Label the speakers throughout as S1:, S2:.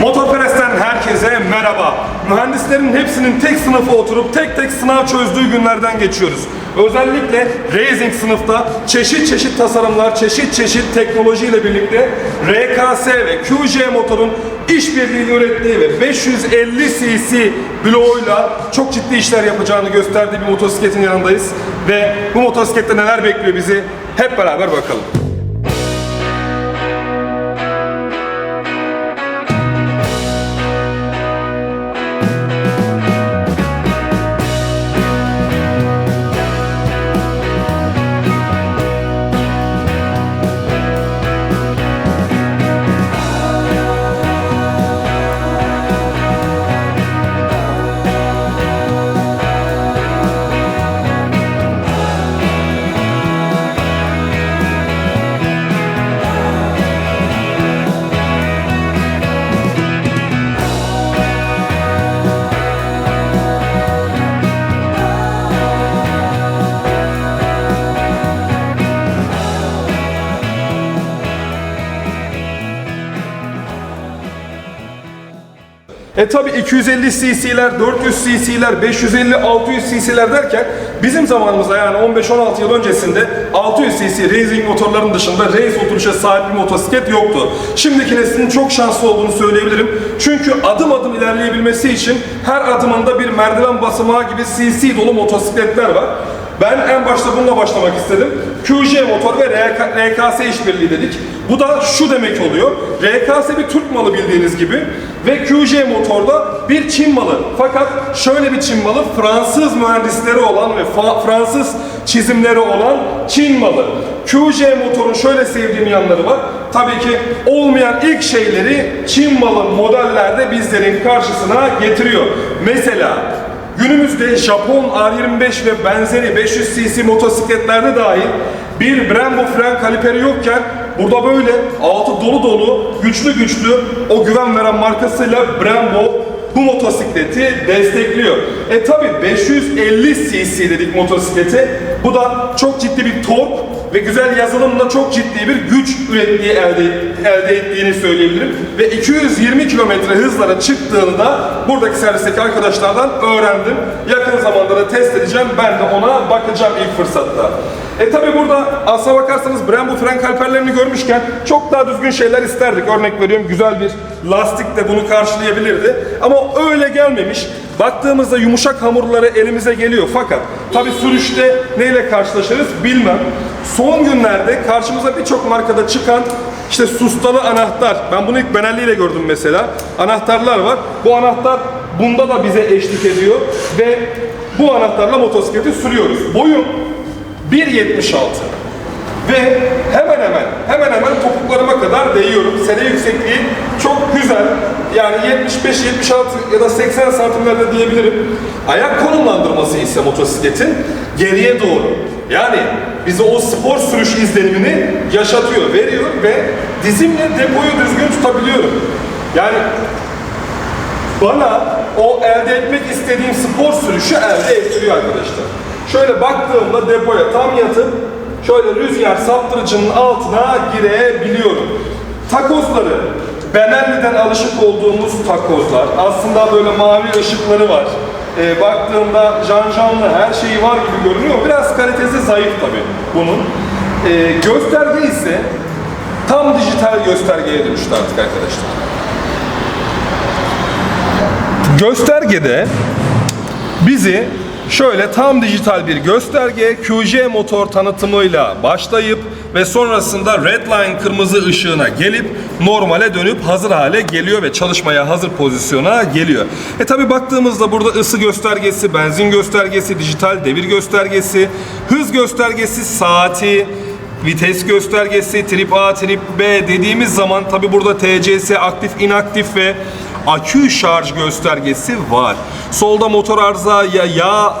S1: Motorperest'ten herkese merhaba. Mühendislerin hepsinin tek sınıfa oturup tek tek sınav çözdüğü günlerden geçiyoruz. Özellikle Racing sınıfta çeşit çeşit tasarımlar, çeşit çeşit teknolojiyle birlikte RKS ve QC motorun işbirliğiyle ürettiği ve 550 cc bloğuyla çok ciddi işler yapacağını gösterdiği bir motosikletin yanındayız. Ve bu motosiklette neler bekliyor bizi hep beraber bakalım. E tabi 250 cc'ler, 400 cc'ler, 550, 600 cc'ler derken bizim zamanımızda yani 15-16 yıl öncesinde 600 cc racing motorların dışında race oturuşa sahip bir motosiklet yoktu. Şimdiki neslin çok şanslı olduğunu söyleyebilirim. Çünkü adım adım ilerleyebilmesi için her adımında bir merdiven basamağı gibi cc dolu motosikletler var. Ben en başta bununla başlamak istedim. QJ motor ve RK, RKS işbirliği dedik. Bu da şu demek oluyor. RKS bir Türk malı bildiğiniz gibi ve QJ motorda bir Çin malı. Fakat şöyle bir Çin malı Fransız mühendisleri olan ve Fransız çizimleri olan Çin malı. QJ motorun şöyle sevdiğim yanları var. Tabii ki olmayan ilk şeyleri Çin malı modellerde bizlerin karşısına getiriyor. Mesela Günümüzde Japon R25 ve benzeri 500 cc motosikletlerde dahi bir Brembo fren kaliperi yokken burada böyle altı dolu dolu güçlü güçlü o güven veren markasıyla Brembo bu motosikleti destekliyor. E tabi 550 cc dedik motosikleti. Bu da çok ciddi bir tork ve güzel yazılımla çok ciddi bir güç ürettiği elde, elde ettiğini söyleyebilirim. Ve 220 kilometre hızlara çıktığını da buradaki servisteki arkadaşlardan öğrendim. Yakın zamanda da test edeceğim. Ben de ona bakacağım ilk fırsatta. E tabi burada aslına bakarsanız Brembo fren kalperlerini görmüşken çok daha düzgün şeyler isterdik. Örnek veriyorum güzel bir lastik de bunu karşılayabilirdi. Ama öyle gelmemiş. Baktığımızda yumuşak hamurları elimize geliyor fakat tabi sürüşte neyle karşılaşırız bilmem. Son günlerde karşımıza birçok markada çıkan işte sustalı anahtar. Ben bunu ilk Benelli ile gördüm mesela. Anahtarlar var. Bu anahtar bunda da bize eşlik ediyor ve bu anahtarla motosikleti sürüyoruz. Boyum 1.76 ve hemen hemen hemen hemen topuklarıma kadar değiyorum. Sene yüksekliği çok güzel. Yani 75, 76 ya da 80 santimlerde diyebilirim. Ayak konumlandırması ise motosikletin geriye doğru. Yani bize o spor sürüş izlenimini yaşatıyor, veriyor ve dizimle depoyu düzgün tutabiliyorum. Yani bana o elde etmek istediğim spor sürüşü elde ettiriyor arkadaşlar. Şöyle baktığımda depoya tam yatıp şöyle rüzgar saptırıcının altına girebiliyorum. Takozları Benelli'den alışık olduğumuz takozlar. Aslında böyle mavi ışıkları var. Ee, baktığımda janjanlı her şeyi var gibi görünüyor. Biraz kalitesi zayıf tabii bunun. Ee, gösterge ise tam dijital göstergeye dönüştü artık arkadaşlar. Göstergede bizi şöyle tam dijital bir gösterge QJ motor tanıtımıyla başlayıp ve sonrasında redline kırmızı ışığına gelip normale dönüp hazır hale geliyor ve çalışmaya hazır pozisyona geliyor. E tabi baktığımızda burada ısı göstergesi, benzin göstergesi, dijital devir göstergesi, hız göstergesi, saati, vites göstergesi, trip A, trip B dediğimiz zaman tabi burada TCS aktif, inaktif ve akü şarj göstergesi var. Solda motor arıza ya yağ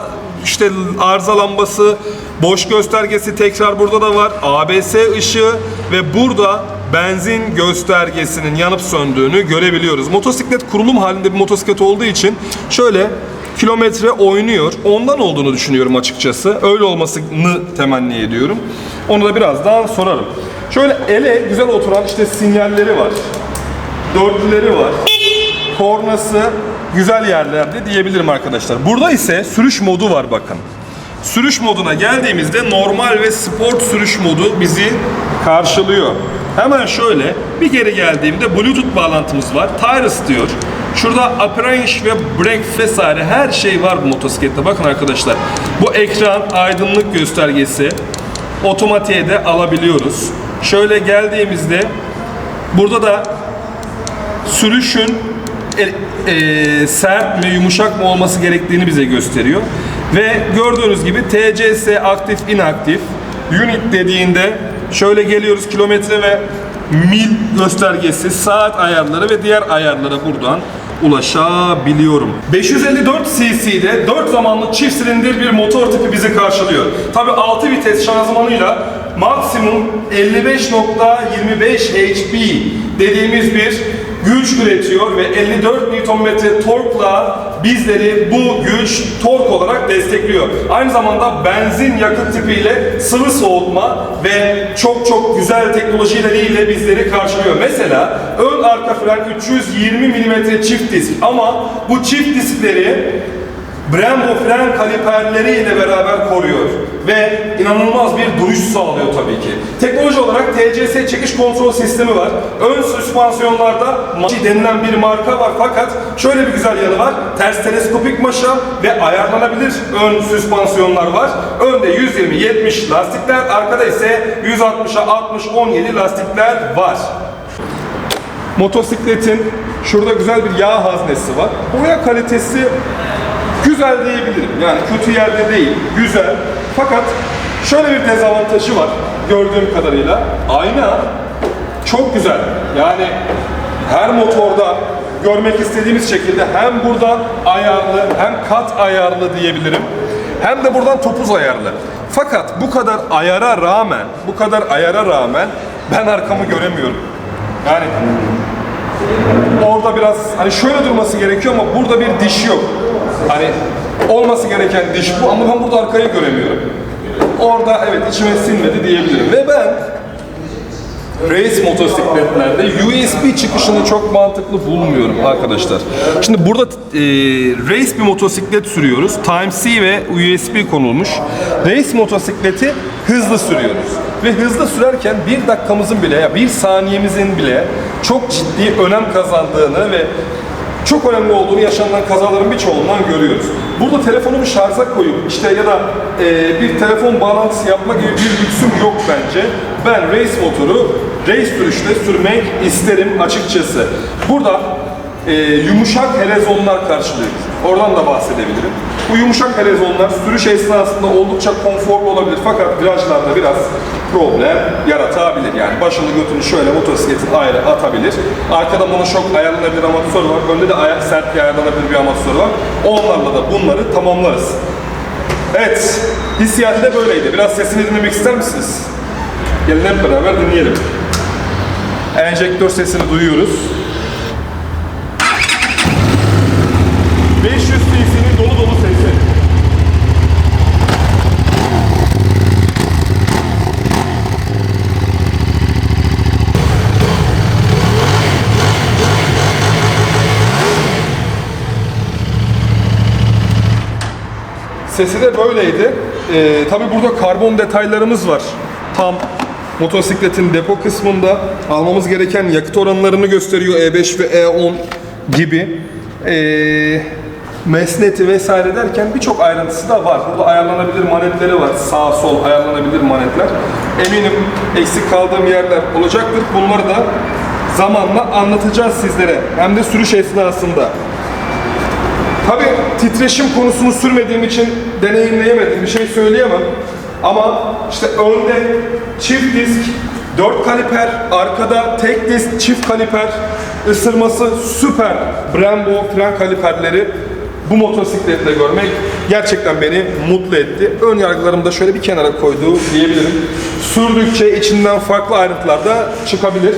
S1: işte arıza lambası, boş göstergesi tekrar burada da var. ABS ışığı ve burada benzin göstergesinin yanıp söndüğünü görebiliyoruz. Motosiklet kurulum halinde bir motosiklet olduğu için şöyle kilometre oynuyor. Ondan olduğunu düşünüyorum açıkçası. Öyle olmasını temenni ediyorum. Onu da birazdan sorarım. Şöyle ele güzel oturan işte sinyalleri var. Dörtlüleri var. kornası güzel yerlerde diyebilirim arkadaşlar. Burada ise sürüş modu var bakın. Sürüş moduna geldiğimizde normal ve sport sürüş modu bizi karşılıyor. Hemen şöyle bir geri geldiğimde Bluetooth bağlantımız var. Tires diyor. Şurada appearance ve brake vesaire her şey var bu motosiklette. Bakın arkadaşlar bu ekran aydınlık göstergesi otomatiğe de alabiliyoruz. Şöyle geldiğimizde burada da sürüşün e, e, sert mi yumuşak mı olması gerektiğini bize gösteriyor. Ve gördüğünüz gibi TCS aktif inaktif unit dediğinde şöyle geliyoruz kilometre ve mil göstergesi, saat ayarları ve diğer ayarlara buradan ulaşabiliyorum. 554 cc'de 4 zamanlı çift silindir bir motor tipi bizi karşılıyor. Tabi 6 vites şanzımanıyla maksimum 55.25 HP dediğimiz bir güç üretiyor ve 54 Nm torkla bizleri bu güç tork olarak destekliyor. Aynı zamanda benzin yakıt tipiyle sıvı soğutma ve çok çok güzel teknolojileriyle bizleri karşılıyor. Mesela ön arka fren 320 mm çift disk ama bu çift diskleri Brembo fren kaliperleri ile beraber koruyor ve inanılmaz bir duruş sağlıyor tabii ki. Teknoloji olarak TCS çekiş kontrol sistemi var. Ön süspansiyonlarda Maşi denilen bir marka var fakat şöyle bir güzel yanı var. Ters teleskopik maşa ve ayarlanabilir ön süspansiyonlar var. Önde 120-70 lastikler, arkada ise 160'a 60-17 lastikler var. Motosikletin şurada güzel bir yağ haznesi var. Boya kalitesi güzel diyebilirim. Yani kötü yerde değil, güzel. Fakat şöyle bir dezavantajı var gördüğüm kadarıyla. Ayna çok güzel. Yani her motorda görmek istediğimiz şekilde hem buradan ayarlı hem kat ayarlı diyebilirim. Hem de buradan topuz ayarlı. Fakat bu kadar ayara rağmen, bu kadar ayara rağmen ben arkamı göremiyorum. Yani orada biraz hani şöyle durması gerekiyor ama burada bir diş yok. Hani olması gereken diş bu ama ben burada arkayı göremiyorum. Orada evet içime sinmedi diyebilirim. Ve ben race motosikletlerde USB çıkışını çok mantıklı bulmuyorum arkadaşlar. Şimdi burada e, race bir motosiklet sürüyoruz. Type-C ve USB konulmuş. Race motosikleti hızlı sürüyoruz. Ve hızlı sürerken bir dakikamızın bile ya bir saniyemizin bile çok ciddi önem kazandığını ve çok önemli olduğunu yaşanan kazaların birçoğundan görüyoruz. Burada telefonumu şarja koyup işte ya da e, bir telefon bağlantısı yapma gibi bir lüksüm yok bence. Ben race motoru race sürüşte sürmek isterim açıkçası. Burada e, yumuşak helezonlar karşılıyor. Oradan da bahsedebilirim. Bu yumuşak helezonlar sürüş esnasında oldukça konforlu olabilir fakat virajlarda biraz problem yaratabilir. Yani başını götünü şöyle motosikletin ayrı atabilir. Arkada monoşok ayarlanabilir amatör var. Önde de aya- sert ayarlanabilir bir amatör var. Onlarla da bunları tamamlarız. Evet, hissiyatı da böyleydi. Biraz sesini dinlemek ister misiniz? Gelin hep beraber dinleyelim. Enjektör sesini duyuyoruz. 500 cc'nin dolu dolu sesi. Sesi de böyleydi. Ee, Tabi burada karbon detaylarımız var. Tam motosikletin depo kısmında almamız gereken yakıt oranlarını gösteriyor E5 ve E10 gibi. Ee, mesneti vesaire derken birçok ayrıntısı da var. Burada ayarlanabilir manetleri var. Sağ sol ayarlanabilir manetler. Eminim eksik kaldığım yerler olacaktır. Bunları da zamanla anlatacağız sizlere. Hem de sürüş esnasında. Titreşim konusunu sürmediğim için deneyimleyemedim. Bir şey söyleyemem. Ama işte önde çift disk, 4 kaliper, arkada tek disk, çift kaliper ısırması süper Brembo fren kaliperleri bu motosikletle görmek gerçekten beni mutlu etti. Ön yargılarımı da şöyle bir kenara koyduğu diyebilirim. Sürdükçe içinden farklı ayrıntılar da çıkabilir.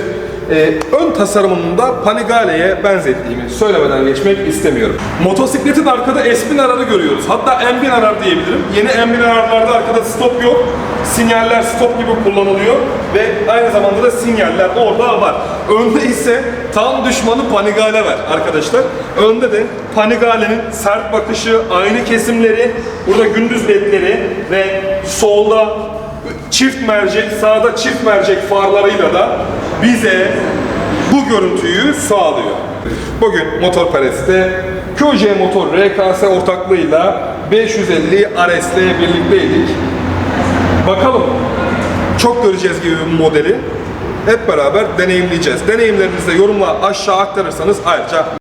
S1: E, ön tasarımını da Panigale'ye benzettiğimi söylemeden geçmek istemiyorum. Motosikletin arkada S1000 ararı görüyoruz. Hatta M1000 arar diyebilirim. Yeni M1000 ararlarda arkada stop yok. Sinyaller stop gibi kullanılıyor ve aynı zamanda da sinyaller orada var. Önde ise tam düşmanı Panigale var arkadaşlar. Önde de Panigale'nin sert bakışı, aynı kesimleri, burada gündüz ledleri ve solda çift mercek, sağda çift mercek farlarıyla da bize bu görüntüyü sağlıyor. Bugün Motorperest'te QC Motor RKS ortaklığıyla 550 RS'le birlikteydik. Bakalım çok göreceğiz gibi bir modeli hep beraber deneyimleyeceğiz. Deneyimlerinizi de yorumla aşağı aktarırsanız ayrıca